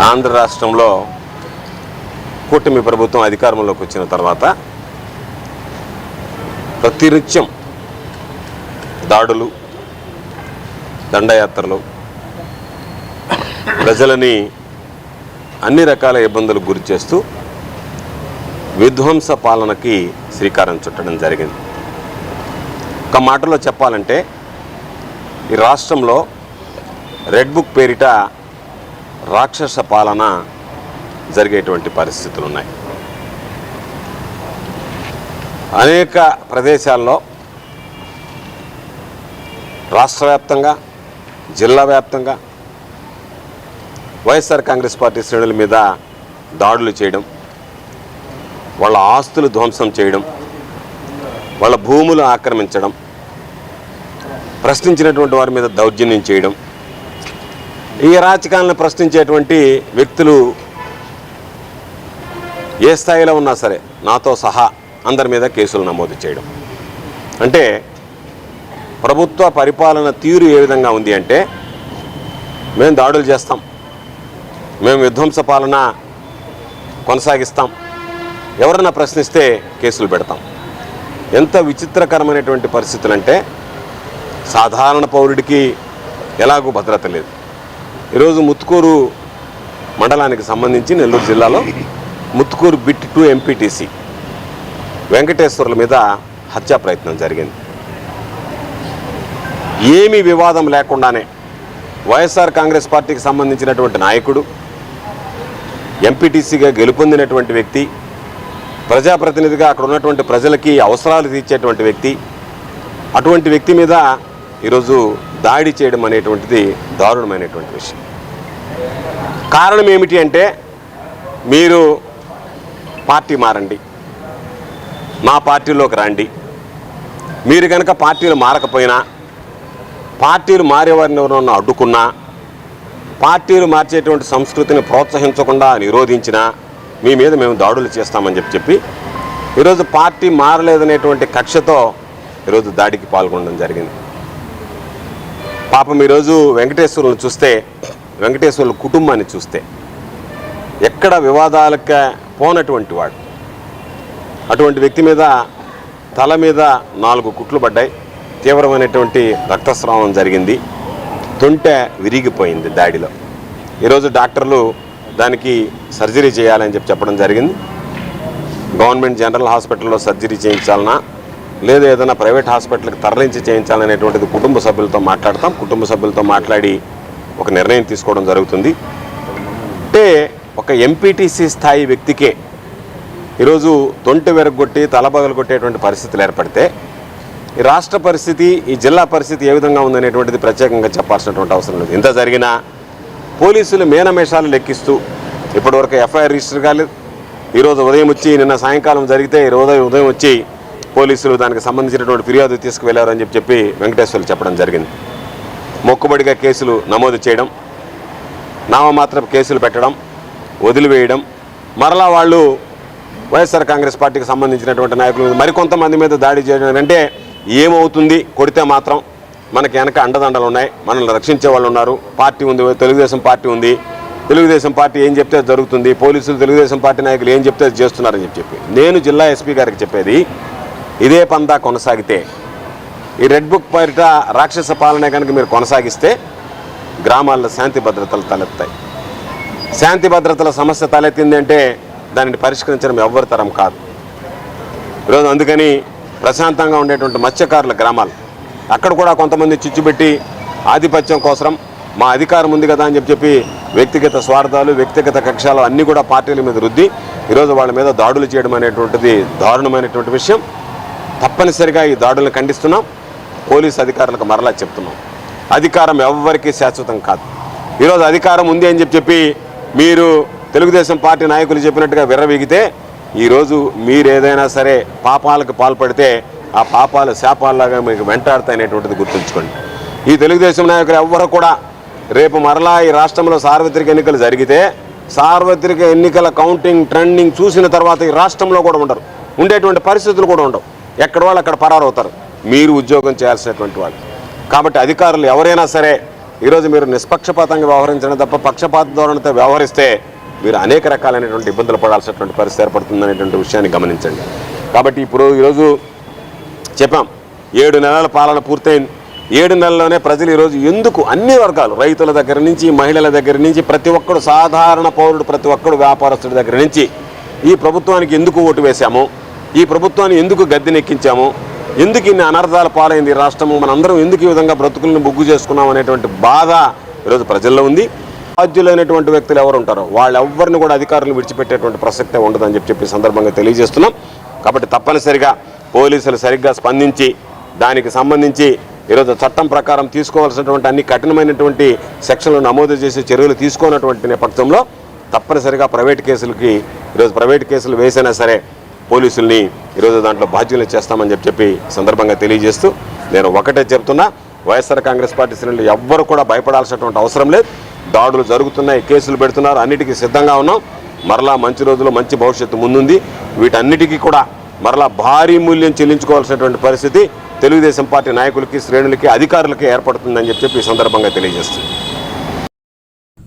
ఆంధ్ర రాష్ట్రంలో కూటమి ప్రభుత్వం అధికారంలోకి వచ్చిన తర్వాత ప్రతినిత్యం దాడులు దండయాత్రలు ప్రజలని అన్ని రకాల ఇబ్బందులకు గురి చేస్తూ విధ్వంస పాలనకి శ్రీకారం చుట్టడం జరిగింది. ఒక మాటలో చెప్పాలంటే ఈ రాష్ట్రంలో రెడ్ బుక్ పేరిట రాక్షస పాలన జరిగేటువంటి పరిస్థితులు ఉన్నాయి అనేక ప్రదేశాల్లో రాష్ట్ర వ్యాప్తంగా జిల్లా వ్యాప్తంగా వైఎస్ఆర్ కాంగ్రెస్ పార్టీ శ్రేణుల మీద దాడులు చేయడం వాళ్ళ ఆస్తులు ధ్వంసం చేయడం వాళ్ళ భూములు ఆక్రమించడం ప్రశ్నించినటువంటి వారి మీద దౌర్జన్యం చేయడం ఈ రాజకీయాలను ప్రశ్నించేటువంటి వ్యక్తులు ఏ స్థాయిలో ఉన్నా సరే నాతో సహా అందరి మీద కేసులు నమోదు చేయడం. అంటే ప్రభుత్వ పరిపాలన తీరు ఏ విధంగా ఉంది అంటే మేము దాడులు చేస్తాం. మేము విధ్వంస పాలన కొనసాగిస్తాం. ఎవరన్నా ప్రశ్నిస్తే కేసులు పెడతాం. ఎంత విచిత్రకరమైనటువంటి పరిస్థితులు అంటే సాధారణ పౌరుడికి ఎలాగూ భద్రత లేదు. ఈరోజు ముత్తుకూరు మండలానికి సంబంధించి నెల్లూరు జిల్లాలో ముత్తుకూరు బిట్ టు ఎంపీటీసీ వెంకటేశ్వర్ల మీద హత్యా ప్రయత్నం జరిగింది. ఏమీ వివాదం లేకుండానే వైఎస్ఆర్ కాంగ్రెస్ పార్టీకి సంబంధించినటువంటి నాయకుడు ఎంపీటీసీగా గెలుపొందినటువంటి వ్యక్తి ప్రజాప్రతినిధిగా అక్కడ ఉన్నటువంటి ప్రజలకి అవసరాలు తీర్చేటువంటి వ్యక్తి అటువంటి వ్యక్తి మీద ఈరోజు దాడి చేయడం అనేటువంటిది దారుణమైనటువంటి విషయం. కారణం ఏమిటి అంటే మీరు పార్టీ మారండి. మా పార్టీలోకి రండి. మీరు కనుక పార్టీలు మారకపోయినా పార్టీలు మారేవారిని ఎవరన్నా అడ్డుకున్నా పార్టీలు మార్చేటువంటి సంస్కృతిని ప్రోత్సహించకుండా నిరోధించినా మీ మీద మేము దాడులు చేస్తామని చెప్పి చెప్పి ఈరోజు పార్టీ మారలేదనేటువంటి కక్షతో ఈరోజు దాడికి పాల్గొనడం జరిగింది. పాపం ఈరోజు వెంకటేశ్వరులను చూస్తే వెంకటేశ్వరుల కుటుంబాన్ని చూస్తే ఎక్కడ వివాదాలకు పోనటువంటి వాడు. అటువంటి వ్యక్తి మీద తల మీద నాలుగు కుట్లు పడ్డాయి. తీవ్రమైనటువంటి రక్తస్రావం జరిగింది. తొంటె విరిగిపోయింది దాడిలో. ఈరోజు డాక్టర్లు దానికి సర్జరీ చేయాలని చెప్పి చెప్పడం జరిగింది. గవర్నమెంట్ జనరల్ హాస్పిటల్లో సర్జరీ చేయించాలన్నా లేదా ఏదైనా ప్రైవేట్ హాస్పిటల్కి తరలించి చేయించాలనేటువంటిది కుటుంబ సభ్యులతో మాట్లాడతాం. కుటుంబ సభ్యులతో మాట్లాడి ఒక నిర్ణయం తీసుకోవడం జరుగుతుంది. అంటే ఒక ఎంపీటీసీ స్థాయి వ్యక్తికే ఈరోజు తొంటి వెరగొట్టి తలబగలు కొట్టేటువంటి పరిస్థితులు ఏర్పడితే ఈ రాష్ట్ర పరిస్థితి ఈ జిల్లా పరిస్థితి ఏ విధంగా ఉందనేటువంటిది ప్రత్యేకంగా చెప్పాల్సినటువంటి అవసరం లేదు. ఇంత జరిగినా పోలీసులు మేనమేషాలు లెక్కిస్తూ ఇప్పటివరకు ఎఫ్ఐఆర్ రిజిస్టర్ కాలేదు. ఈరోజు ఉదయం వచ్చి నిన్న సాయంకాలం జరిగితే ఈ ఉదయం వచ్చి పోలీసులు దానికి సంబంధించినటువంటి ఫిర్యాదు తీసుకువెళ్ళారని చెప్పి చెప్పి వెంకటేశ్వర్లు చెప్పడం జరిగింది. మొక్కుబడిగా కేసులు నమోదు చేయడం నామమాత్రపు కేసులు పెట్టడం వదిలివేయడం మరలా వాళ్ళు వైఎస్ఆర్ కాంగ్రెస్ పార్టీకి సంబంధించినటువంటి నాయకులు మీద మరికొంతమంది మీద దాడి చేయడం అంటే ఏమవుతుంది? కొడితే మాత్రం మనకి వెనక అండదండలు ఉన్నాయి. మనల్ని రక్షించే వాళ్ళు ఉన్నారు. పార్టీ ఉంది తెలుగుదేశం పార్టీ ఉంది. తెలుగుదేశం పార్టీ ఏం చెప్తే అది జరుగుతుంది? పోలీసులు తెలుగుదేశం పార్టీ నాయకులు ఏం చెప్తే అది చేస్తున్నారని చెప్పి చెప్పి. నేను జిల్లా ఎస్పీ గారికి చెప్పేది ఇదే పందా కొనసాగితే ఈ రెడ్ బుక్ పేరిట రాక్షస పాలన కనుక మీరు కొనసాగిస్తే గ్రామాల్లో శాంతి భద్రతలు తలెత్తాయి. శాంతి భద్రతల సమస్య తలెత్తింది అంటే దానిని పరిష్కరించడం ఎవ్వరి తరం కాదు. ఈరోజు అందుకని ప్రశాంతంగా ఉండేటువంటి మత్స్యకారుల గ్రామాలు అక్కడ కూడా కొంతమంది చిచ్చుపెట్టి ఆధిపత్యం కోసం మా అధికారం ఉంది కదా అని చెప్పి చెప్పి వ్యక్తిగత స్వార్థాలు వ్యక్తిగత కక్షాలు అన్నీ కూడా పార్టీల మీద రుద్ది ఈరోజు వాళ్ళ మీద దాడులు చేయడం అనేటువంటిది దారుణమైనటువంటి విషయం. తప్పనిసరిగా ఈ దాడులను ఖండిస్తున్నాం. పోలీస్ అధికారులకు మరలా చెప్తున్నాం. అధికారం ఎవ్వరికీ శాశ్వతం కాదు. ఈరోజు అధికారం ఉంది అని చెప్పి చెప్పి మీరు తెలుగుదేశం పార్టీ నాయకులు చెప్పినట్టుగా విర్రవీగితే ఈరోజు మీరు ఏదైనా సరే పాపాలకు పాల్పడితే ఆ పాపాలు శాపాల్లాగా మీకు వెంటాడతాయనేటువంటిది గుర్తుంచుకోండి. ఈ తెలుగుదేశం నాయకులు ఎవ్వరు కూడా రేపు మరలా ఈ రాష్ట్రంలో సార్వత్రిక ఎన్నికలు జరిగితే సార్వత్రిక ఎన్నికల కౌంటింగ్ ట్రెండింగ్ చూసిన తర్వాత ఈ రాష్ట్రంలో కూడా ఉండరు. ఉండేటువంటి పరిస్థితులు కూడా ఉండవు. ఎక్కడ వాళ్ళు అక్కడ పరారవుతారు. మీరు ఉద్యోగం చేయాల్సినటువంటి వాళ్ళు. కాబట్టి అధికారులు ఎవరైనా సరే ఈరోజు మీరు నిష్పక్షపాతంగా వ్యవహరించడం తప్ప పక్షపాత ధోరణితో వ్యవహరిస్తే మీరు అనేక రకాలైనటువంటి ఇబ్బందులు పడాల్సినటువంటి పరిస్థితి ఏర్పడుతుందనేటువంటి విషయాన్ని గమనించండి. కాబట్టి ఇప్పుడు ఈరోజు చెప్పాం ఏడు నెలల పాలన పూర్తయింది. ఏడు నెలల్లోనే ప్రజలు ఈరోజు ఎందుకు అన్ని వర్గాలు రైతుల దగ్గర నుంచి మహిళల దగ్గర నుంచి ప్రతి ఒక్కడు సాధారణ పౌరుడు ప్రతి ఒక్కడు వ్యాపారస్తుడి దగ్గర నుంచి ఈ ప్రభుత్వానికి ఎందుకు ఓటు వేశాము? ఈ ప్రభుత్వాన్ని ఎందుకు గద్దెనెక్కించాము? ఎందుకు ఇన్ని అనర్థాల పాలైంది ఈ రాష్ట్రము? మనందరం ఎందుకు ఈ విధంగా బ్రతుకులను బొగ్గు చేసుకున్నాం అనేటువంటి బాధ ఈరోజు ప్రజల్లో ఉంది. బాధ్యులైనటువంటి వ్యక్తులు ఎవరు ఉంటారో వాళ్ళెవ్వరిని కూడా అధికారులు విడిచిపెట్టేటువంటి ప్రసక్తే ఉండదని చెప్పి చెప్పి సందర్భంగా తెలియజేస్తున్నాం. కాబట్టి తప్పనిసరిగా పోలీసులు సరిగ్గా స్పందించి దానికి సంబంధించి ఈరోజు చట్టం ప్రకారం తీసుకోవాల్సినటువంటి అన్ని కఠినమైనటువంటి సెక్షన్లు నమోదు చేసి చర్యలు తీసుకోనటువంటి నేపథ్యంలో తప్పనిసరిగా ప్రైవేట్ కేసులకి ఈరోజు ప్రైవేట్ కేసులు వేసైనా సరే పోలీసుల్ని ఈరోజు దాంట్లో బాధ్యులు చేస్తామని చెప్పి చెప్పి సందర్భంగా తెలియజేస్తూ నేను ఒకటే చెప్తున్నా వైఎస్ఆర్ కాంగ్రెస్ పార్టీ శ్రేణులు ఎవ్వరు కూడా భయపడాల్సినటువంటి అవసరం లేదు. దాడులు జరుగుతున్నాయి కేసులు పెడుతున్నారు అన్నిటికీ సిద్ధంగా ఉన్నాం. మరలా మంచి రోజులు మంచి భవిష్యత్తు ముందుంది. వీటన్నిటికీ కూడా మరలా భారీ మూల్యం చెల్లించుకోవాల్సినటువంటి పరిస్థితి తెలుగుదేశం పార్టీ నాయకులకి శ్రేణులకి అధికారులకి ఏర్పడుతుందని చెప్పి చెప్పి ఈ సందర్భంగా తెలియజేస్తుంది